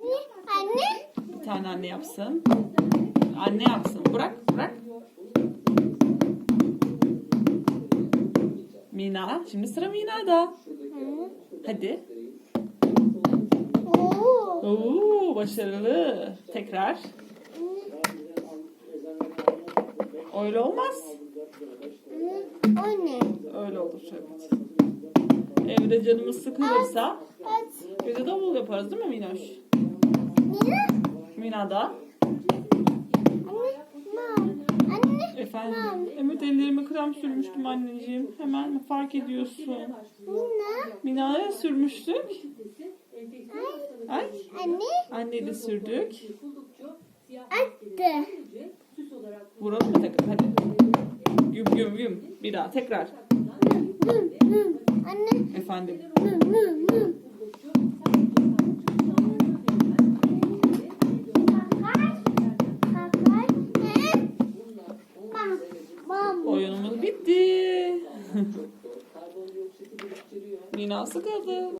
Anne. Bir tane anne yapsın. Anne yapsın. Bırak, bırak. Mina. Şimdi sıra Mina'da. Hadi. Oo. Oo, başarılı. Tekrar. Öyle olmaz. O ne? Öyle olur evet. Evde canımız sıkılırsa bir de davul yaparız değil mi Minoş? Nina. Mina da. Anne. Mam. Anne. Efendim. Evet ellerime krem sürmüştüm anneciğim. Hemen mi fark ediyorsun? Nina. Mina'ya sürmüştük. Ay. Anne. Anne de sürdük. Attı. Vuralım mı tekrar? Hadi. Güm güm güm. Bir daha tekrar. Müm. Müm. Anne. Efendim. Müm. Müm. Müm. Bam. Oyunumuz bitti. Mina sıkıldı.